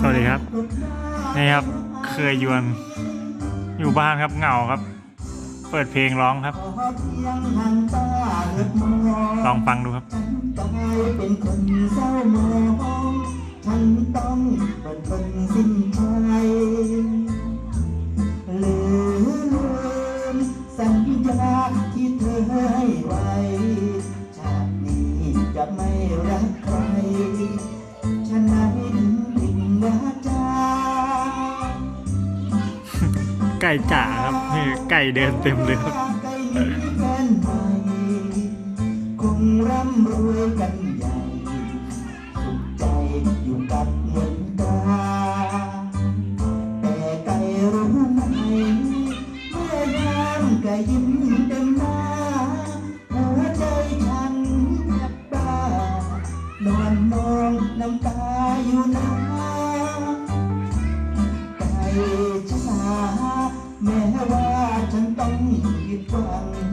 สวัสดีครับ นี่ครับ เคยยวน อยู่บ้านครับเหงาครับ เปิดเพลงร้องครับ ลองฟังดูครับฉันกลายเป็นคนเศร้ามองฉันต้องเป็นคนสิ้นใจลืมสัญญาที่เธอให้ไว้ ไก่จ๋าครับนี่ไก่เดินเต็มเลยครับคงร่ำรวยกันใหญ่สุขใจอยู่กับเงินตาแต่ไก่รู้ไหมเมื่อยามไก่ยิ้มเต็มหน้าหัวใจฉันบ้านอนมองน้ำตาอยู่นะไก่ชนะ แม้ว่าฉันต้องผิดหวัง